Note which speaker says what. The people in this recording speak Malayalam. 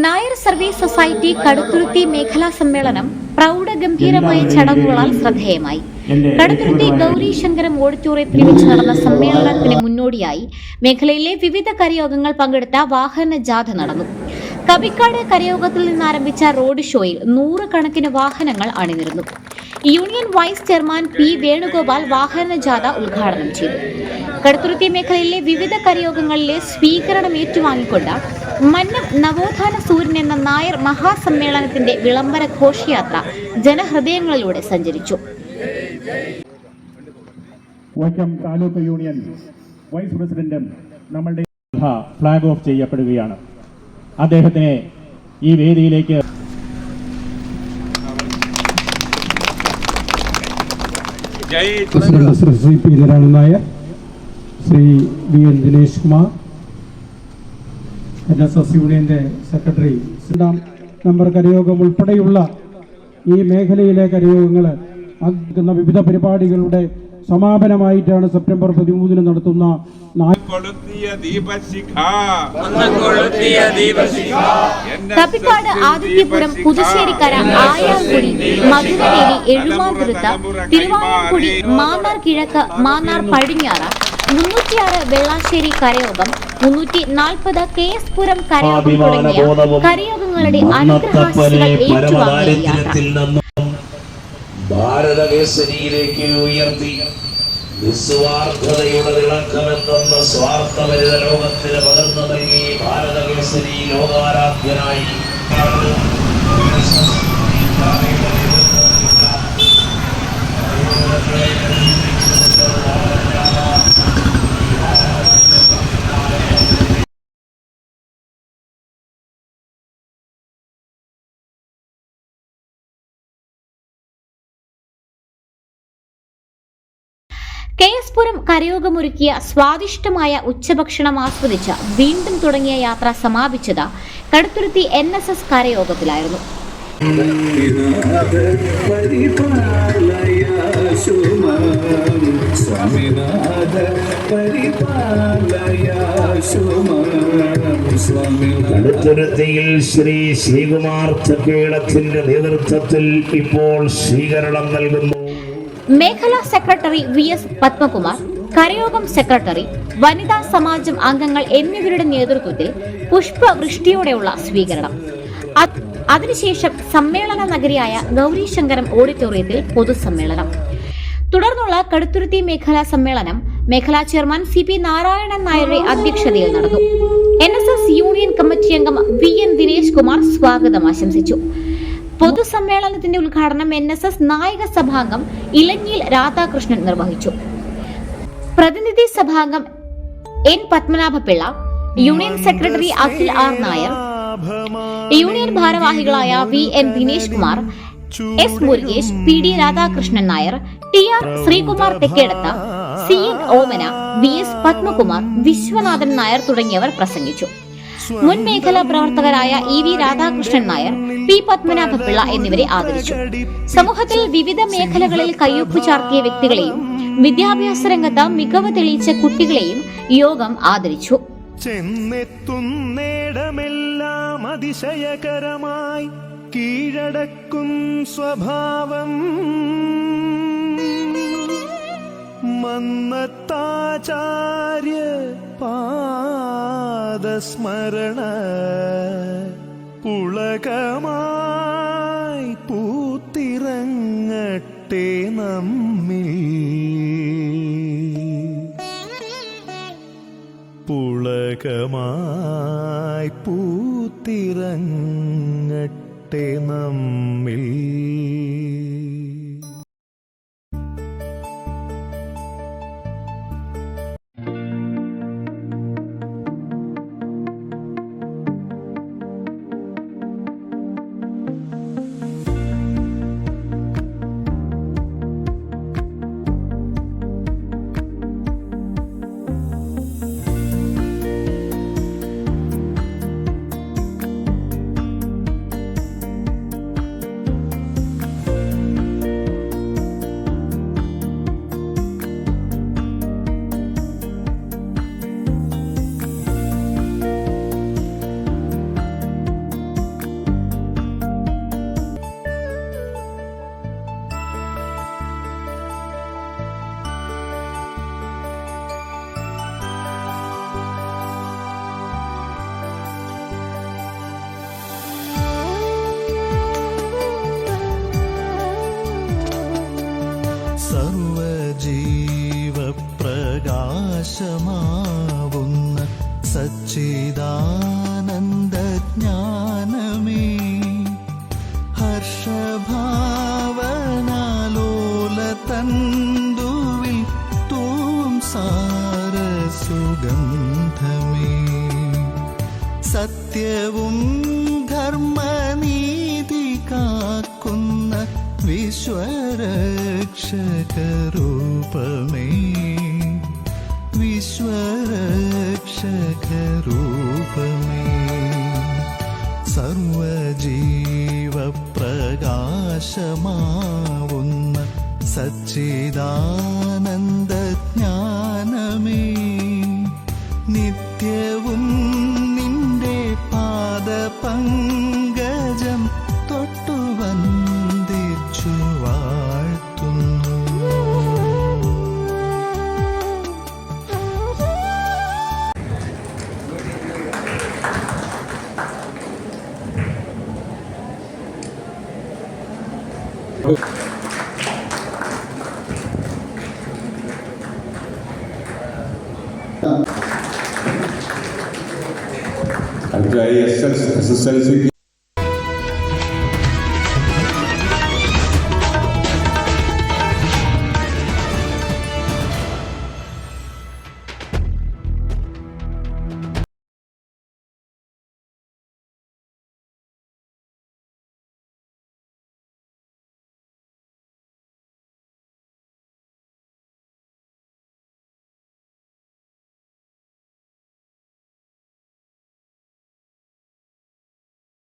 Speaker 1: നായർ സർവീസ് സൊസൈറ്റി കടുത്തുരുത്തി മേഖലാ സമ്മേളനം പ്രൗഢഗംഭീരമായ ചടങ്ങുകളാൽ ശ്രദ്ധേയമായി. കടുത്തുരുത്തി ഗൗരി ശങ്കരം ഓഡിറ്റോറിയത്തിൽ വെച്ച് നടന്ന സമ്മേളനത്തിന് മുന്നോടിയായി മേഖലയിലെ വിവിധ കരയോഗങ്ങൾ പങ്കെടുത്ത വാഹന ജാഥ നടന്നു. കവിക്കാട് കരയോഗത്തിൽ നിന്ന് ആരംഭിച്ച റോഡ് ഷോയിൽ നൂറുകണക്കിന് വാഹനങ്ങൾ അണിനിരുന്നു. Union vice chairman P Venugopal വാഹന ജാഥ ഉദ്ഘാടനം ചെയ്തു. കടുത്തുരുത്തി മേഖലയിലെ വിവിധ കരയോഗങ്ങളിലെ സ്വീകരണം ഏറ്റുവാങ്ങിക്കൊണ്ട് മന്നം നവോത്ഥാന സൂര്യൻ എന്ന നായർ മഹാസമ്മേളനത്തിന്റെ വിളംബര ഘോഷയാത്ര ജനഹൃദയങ്ങളിലൂടെ സഞ്ചരിച്ചു.
Speaker 2: വൈക്കം താലൂക്ക് യൂണിയൻ വൈസ് പ്രസിഡന്റും നമ്മളുടെ ഫ്ലാഗ് ഓഫ് ചെയ്യപ്പെടുകയാണ്. അദ്ദേഹത്തിനെ ഈ വേദിയിലേക്ക്
Speaker 3: ജയ്
Speaker 4: president Shri Shri P Narayanan Nair Shri V N Dinesh Kumar N S S യൂണിയന്റെ സെക്രട്ടറി രണ്ടാം നമ്പർ കരയോഗം ഉൾപ്പെടെയുള്ള ഈ മേഖലയിലെ കരയോഗങ്ങൾ നടത്തുന്ന വിവിധ പരിപാടികളുടെ സമാപനമായിട്ടാണ് സെപ്റ്റംബർ പതിമൂന്നിന് നടത്തുന്ന
Speaker 1: തപ്പിക്കാട് ആദിത്യപുരം പുതുശ്ശേരിക്കര ആയാർകുടി മധുരവേലി എഴുമാതുരുത്ത തിരുവാലക്കുടി മാന്നാർ കിഴക്ക് മാന്നാർ പടിഞ്ഞാറ് മുന്നൂറ്റിയാറ് വെള്ളാശ്ശേരി കരയോഗം മുന്നൂറ്റി നാൽപ്പത് കെ എസ് പുരം കരയോഗം തുടങ്ങിയ കരയോഗങ്ങളുടെ അനുഗ്രഹാശികൾ
Speaker 5: ഭാരതകേസരിയിലേക്ക് ഉയർത്തി നിസ്വാർത്ഥതയുടെ തിളക്കമെന്ന സ്വാർത്ഥപരിത ലോകത്തിന് പകർന്നു നൽകി ഭാരതകേസരി ലോകാരാധ്യനായി.
Speaker 1: കെ എസ് പുരം കരയോഗമൊരുക്കിയ സ്വാദിഷ്ടമായ ഉച്ചഭക്ഷണം ആസ്വദിച്ച വീണ്ടും തുടങ്ങിയ യാത്ര സമാപിച്ചത് കടുത്തുരുത്തി എൻ എസ് എസ് കരയോഗത്തിലായിരുന്നു.
Speaker 5: കടുത്തുരുത്തിയിൽ ശ്രീ ശ്രീകുമാർ ചക്കേടത്തിന്റെ നേതൃത്വത്തിൽ ഇപ്പോൾ സ്വീകരണം നൽകുന്നു.
Speaker 1: മേഖലാ സെക്രട്ടറി വി എസ് പത്മകുമാർ കരയോഗം സെക്രട്ടറി വനിതാ സമാജം അംഗങ്ങൾ എന്നിവരുടെ നേതൃത്വത്തിൽ പുഷ്പവൃഷ്ടിയോടെയുള്ള സ്വീകരണം. അതിനുശേഷം സമ്മേളന നഗരിയായ ഗൗരീശങ്കരം ഓഡിറ്റോറിയത്തിൽ പൊതുസമ്മേളനം. തുടർന്നുള്ള കടുത്തുരുത്തി മേഖലാ സമ്മേളനം മേഖലാ ചെയർമാൻ സി പി നാരായണൻ നായരുടെ അധ്യക്ഷതയിൽ നടന്നു. എൻ യൂണിയൻ കമ്മിറ്റി അംഗം വി എൻ ദിനേശ് കുമാർ സ്വാഗതം ആശംസിച്ചു. പൊതുസമ്മേളനത്തിന്റെ ഉദ്ഘാടനം എൻ എസ് എസ് നായക സഭാംഗം ഇലഞ്ഞിയിൽ രാധാകൃഷ്ണൻ നിർവഹിച്ചു. പ്രതിനിധി സഭാംഗം N Padmanabhapillai union secretary Akhil R Nair union ഭാരവാഹികളായ V N Dinesh Kumar S Murukesh P D Radhakrishnan Nair T R Sreekumar Thekkedath C N Omana V S Padmakumar Viswanathan Nair തുടങ്ങിയവർ പ്രസംഗിച്ചു. മുൻ മേഖലാ പ്രവർത്തകരായ E V Radhakrishnan Nair P Padmanabhapillai എന്നിവരെ ആദരിച്ചു. സമൂഹത്തിൽ വിവിധ മേഖലകളിൽ കയ്യൊപ്പു ചാർത്തിയ വ്യക്തികളെയും വിദ്യാഭ്യാസ രംഗത്ത് മികവ് തെളിയിച്ച കുട്ടികളെയും യോഗം ആദരിച്ചു.
Speaker 6: ചെന്നെത്തുന്നേടമെല്ലാം അതിശയകരമായി കീഴടക്കും സ്വഭാവം. മന്നത്താചാര്യ പാദസ്മരണ പുളകമായി പൂത്തിറങ്ങട്ടെ നമ്മിൽ. പുളകമായി പൂത്തിറങ്ങട്ടെ നമ്മിൽ.
Speaker 7: സച്ചിദാനന്ദജ്ഞാനമേ ഹർഷഭാവനാലോല തന്തുവിൽ തൂം സാരസുഗന്ധമേ. സത്യവും ധർമ്മനീതി കാക്കുന്ന വിശ്വരക്ഷകരൂപമേ സച്ചിദാനന്ദജ്ഞാനമേ നിത്യവും നിന്റെ പാദപങ്കജം തൊട്ടു വന്ദിച്ചു വാഴ്ത്തുന്നു.
Speaker 3: അടുത്തതായി എസ് എസ് എസ് എൽ സിക്ക്